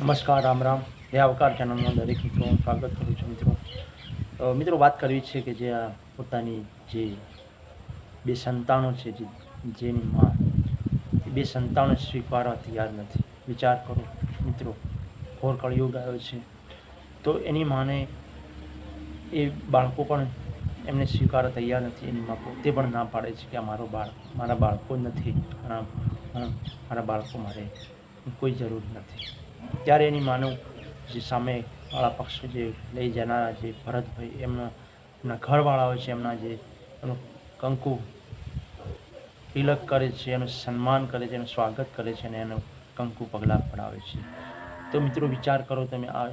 નમસ્કાર, રામ રામ. એ આવકાર ચેનલમાં દરેક મિત્રો, સ્વાગત કરું છું મિત્રો. મિત્રો, વાત કરવી છે કે જે આ પોતાની જે બે સંતાનો છે, જે જેની માં બે સંતાનો સ્વીકારવા તૈયાર નથી. વિચાર કરો, મિત્રો. ઘોર કળિયુગ આવ્યો છે. તો એની માને એ બાળકો પણ એમને સ્વીકારવા તૈયાર નથી, એની માં પોતે પણ ના પાડે છે કે આ મારો બાળક મારા બાળકો નથી. મારા બાળકો મારે કોઈ જરૂર નથી. ત્યારે એની માનું જે સામેવાળા પક્ષ જે લઈ જનારા જે ભરતભાઈ, એમના એમના ઘરવાળાઓ છે, એમના જે એમનું કંકુ તિલક કરે છે, એનું સન્માન કરે છે, એનું સ્વાગત કરે છે અને એનું કંકુ પગલાં પડાવે છે. તો મિત્રો વિચાર કરો તમે આ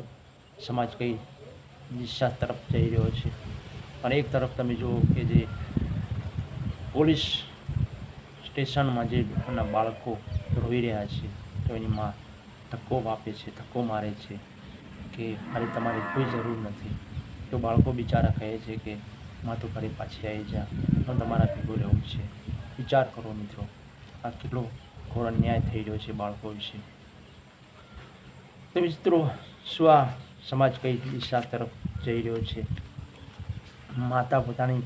સમાજ કઈ દિશા તરફ જઈ રહ્યો છે. અને એક તરફ તમે જુઓ કે જે પોલીસ સ્ટેશનમાં જે એમના બાળકો રોઈ રહ્યા છે, તો એની માં ધક્કો વાપે છે, ધક્કો મારે છે કે અરે તમારી કોઈ જરૂર નથી. તો બાળકો બિચારા કહે છે કે, માં તો ઘરે પાછી આવી જા પણ તમારા ભેગું રહેવું છે. વિચાર કરો મિત્રો, આ કેટલો ઘોર અન્યાય થઈ રહ્યો છે બાળકો વિશે. તો મિત્રો, શું આ સમાજ કઈ દિશા તરફ જઈ રહ્યો છે? માતા પોતાની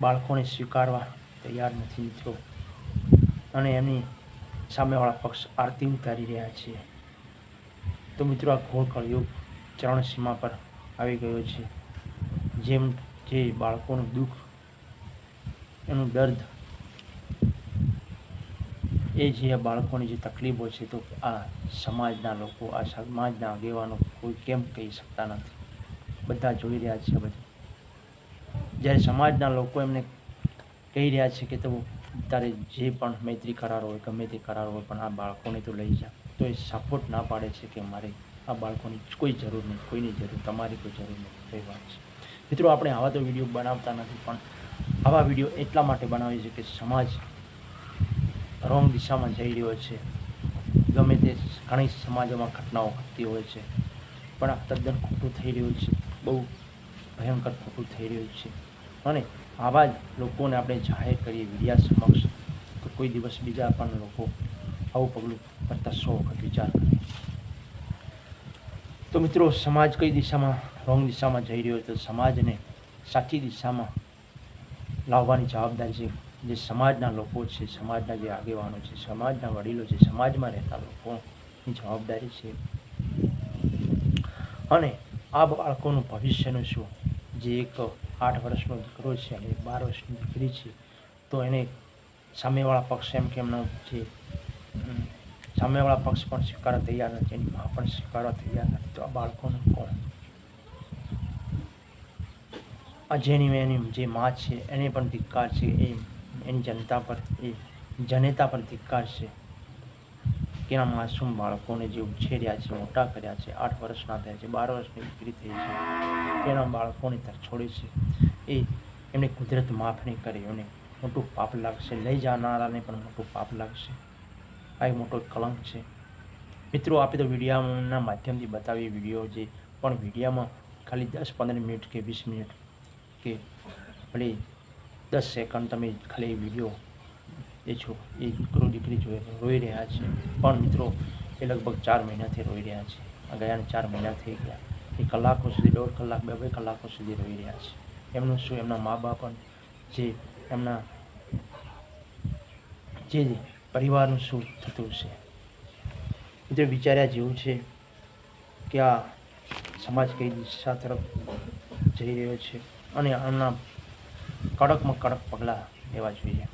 બાળકોને સ્વીકારવા તૈયાર નથી મિત્રો. અને એમની સામેવાળા પક્ષ આરતી ઉતારી રહ્યા છે. તો મિત્રો આ ઘોર કળયુગ ચરણ સીમા પર આવી ગયો છે. જેમ જે બાળકોનું દુઃખ, એનું દર્દ, એ જે આ બાળકોની જે તકલીફો છે તો આ સમાજના લોકો, આ સમાજના આગેવાનો કોઈ કેમ કહી શકતા નથી? બધા જોઈ રહ્યા છે બધું. જ્યારે સમાજના લોકો એમને કહી રહ્યા છે કે તો તારે જે પણ મૈત્રી કરાર હોય, ગમે તે કરાર હોય, પણ આ બાળકોને તો લઈ જા. તો એ સપોર્ટ ના પાડે છે કે મારે આ બાળકોની કોઈ જરૂર નહીં, કોઈની જરૂર તમારી કોઈ જરૂર નથી કઈ વાત છે. મિત્રો, આપણે આવા તો વીડિયો બનાવતા નથી, પણ આવા વીડિયો એટલા માટે બનાવીએ છીએ કે સમાજ રોંગ દિશામાં જઈ રહ્યો છે. ગમે તે ઘણી સમાજોમાં ઘટનાઓ ઘટતી હોય છે, પણ આ તદ્દન ખોટું થઈ રહ્યું છે. બહુ ભયંકર ખોટું થઈ રહ્યું છે. અને આવા જ લોકોને આપણે જાહેર કરીએ મીડિયા સમક્ષ, તો કોઈ દિવસ બીજા પણ લોકો આવું પગલું કરતા સો વખત વિચાર તો મિત્રો, સમાજ કઈ દિશામાં, રોંગ દિશામાં જઈ રહ્યો તો સમાજને સાચી દિશામાં લાવવાની જવાબદારી છે. જે સમાજના લોકો છે, સમાજના જે આગેવાનો છે, સમાજના વડીલો છે, સમાજમાં રહેતા લોકોની જવાબદારી છે. અને આ બાળકોનું ભવિષ્યનું શું? જે એક આઠ વર્ષનો દીકરો છે અને બાર વર્ષની દીકરી છે, તો એને સામેવાળા પક્ષ એમ કે એમનો જે સામેવાળા પક્ષ પણ સ્વીકારો તૈયાર નથી એની મા પણ સ્વીકારો તૈયાર નથી. તો આ બાળકોનું કોણ? આ જેની એની જે મા છે, એને પણ ધિક્કાર છે, એ એની જનતા પર, એ જનેતા પર ધિક્કાર છે કે આ માસૂમ બાળકોને જે ઉછેર્યા છે, મોટા કર્યા છે, આઠ વર્ષના થયા છે, બાર વર્ષની દીકરી થઈ છે તેના બાળકોને તરછોડે છે, એ એમને કુદરત માફ નહીં કરે એમને મોટું પાપ લાગશે, લઈ જનારાને પણ મોટું પાપ લાગશે. આ મોટો કલંક છે. મિત્રો આપણે તો વિડીયાના માધ્યમથી બતાવીએ વીડિયો જે, પણ વિડીયામાં ખાલી દસ પંદર મિનિટ કે વીસ મિનિટ કે ભલે દસ સેકન્ડ તમે ખાલી વીડિયો એ છો એ દીકરો દીકરી જોઈ રોઈ રહ્યા છે. પણ મિત્રો, એ લગભગ ચાર મહિનાથી રોઈ રહ્યા છે. આ ગયાને ચાર મહિના થઈ ગયા. એ કલાકો સુધી, દોઢ કલાક, બે બે કલાકો સુધી રોઈ રહ્યા છે. એમનું શું, એમના મા બાપ જે એમના જે પરિવારનું શું થતું છે મિત્રો વિચાર્યા જેવું છે કે આ સમાજ કઈ દિશા તરફ જઈ રહ્યો છે અને આમના કડકમાં કડક પગલાં લેવા જોઈએ.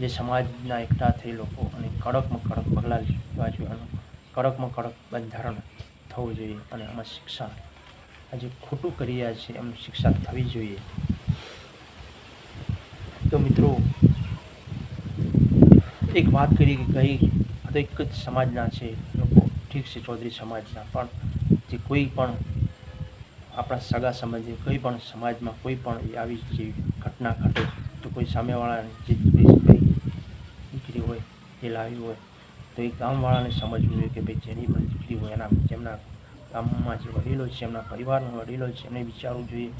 જે સમાજના એકઠા થઈ લોકો અને કડકમાં કડક પગલાં લેવા જોઈએ. અને કડકમાં કડક બંધારણ થવું જોઈએ અને આમાં શિક્ષા આજે ખોટું કરી રહ્યા છે એમની શિક્ષા થવી જોઈએ. તો મિત્રો એક વાત કરી કે કઈ, આ તો એક જ સમાજના છે લોકો, ઠીક છે ચૌધરી સમાજના, પણ જે કોઈ પણ આપણા સગા સંબંધી, કોઈ પણ સમાજમાં કોઈ પણ આવી જે ઘટના ઘટે, તો કોઈ સામેવાળાને જે દીકરી હોય, એ લાવી હોય, તો એ ગામવાળાને સમજવું જોઈએ કે ભાઈ જેની પણ દીકરી હોય, એના જેમના ગામમાં જે વડીલો છે, એમના પરિવારના વડીલો છે, એમને વિચારવું જોઈએ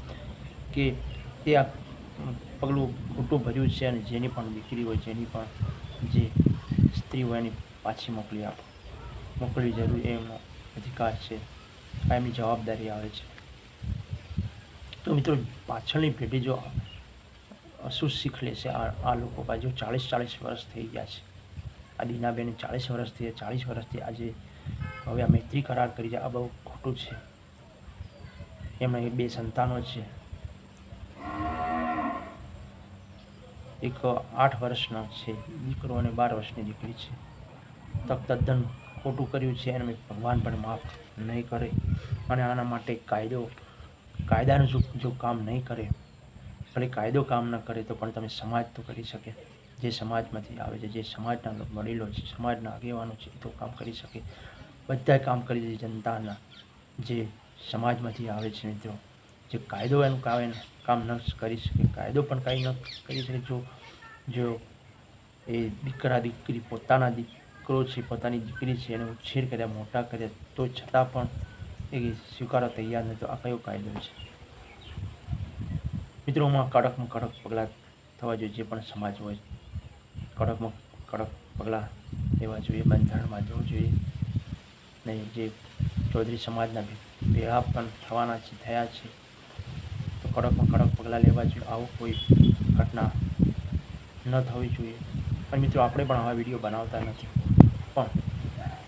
કે તે આ પગલું ખોટું ભર્યું છે અને જેની પણ દીકરી હોય, જેની પણ જે સ્ત્રી હોય એની પાછી મોકલી આપો. મોકલવી જરૂરી એમનો અધિકાર છે. આ એમની જવાબદારી આવે છે. તો મિત્રો, પાછળની પેઢી જો શું શીખ લેશે આ આ લોકો પાસે જો ચાળીસ ચાળીસ વર્ષ થઈ ગયા છે. આ દીનાબેને ચાળીસ વર્ષથી ચાળીસ વર્ષથી આજે હવે આ મૈત્રી કરાર કરી છે. આ બહુ ખોટું છે. એમણે બે સંતાનો છે. એક આઠ વર્ષનો છે. દીકરો અને બાર વર્ષની દીકરી છે. તક તદ્દન ખોટું કર્યું છે એને ભગવાન પણ માફ નહીં કરે અને આના માટે કાયદો, કાયદાનું જો જો કામ નહીં કરે, ભલે કાયદો કામ ન કરે તો પણ તમે સમાજ તો કરી શકે. જે સમાજમાંથી આવે છે, જે સમાજના વડીલો છે, સમાજના આગેવાનો છે તો કામ કરી શકે. બધાય કામ કરી દે જનતાના. જે સમાજમાંથી આવે છે મિત્રો, જે કાયદો એનું કાવે એનું કામ ન કરી શકે, કાયદો પણ કાંઈ ન કરી શકે. જો જો એ દીકરા દીકરી પોતાના દીકરો છે, પોતાની દીકરી છે, એને ઉછેર કર્યા, મોટા કર્યા, તો છતાં પણ એ સ્વીકારવા તૈયાર નથી. તો આ કયો કાયદો છે? મિત્રોમાં કડકમાં કડક પગલાં થવા જોઈએ, જે પણ સમાજ હોય. કડકમાં કડક પગલાં લેવા જોઈએ, બંધારણમાં જવું જોઈએ. ને જે ચૌધરી સમાજના ભેગા પણ થવાના છે, થયા છે. કડકમાં કડક પગલાં લેવા જોઈએ. આવું કોઈ ઘટના ન થવી જોઈએ. અને મિત્રો, આપણે પણ આવા વીડિયો બનાવતા નથી. પણ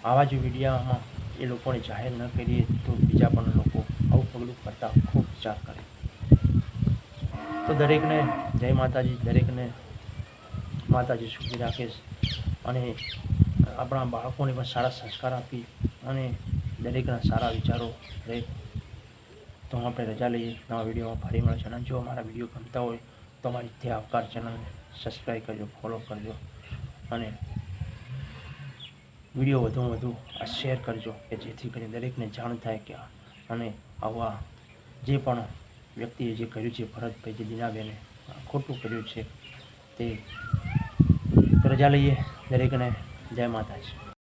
આવા જ વિડીયામાં એ લોકોને જાહેર ન કરીએ તો બીજા પણ લોકો આવું પગલું કરતા ખૂબ વિચાર કરે. તો દરેકને જય માતાજી, દરેકને માતાજી સુખી રાખે અને આપણા બાળકોને પણ સારા સંસ્કાર આપી અને દરેકના સારા વિચારો રહે. તો આપણે રજા લઈએ. નવા વિડીયોમાં ફરી મળશે અને જો અમારા વીડિયો ગમતા હોય, તો અમારી તે આવકાર ચેનલને સબસ્ક્રાઈબ કરજો ફોલો કરજો. અને વીડિયો વધુમાં વધુ આ શેર કરજો, કે જેથી કરીને દરેકને જાણ થાય કે અને આવા જે પણ વ્યક્તિએ જે કર્યું છે, ભરતભાઈ જે દિનાબેને ખોટું કર્યું છે તે રજા લઈએ. દરેકને જય માતાજી.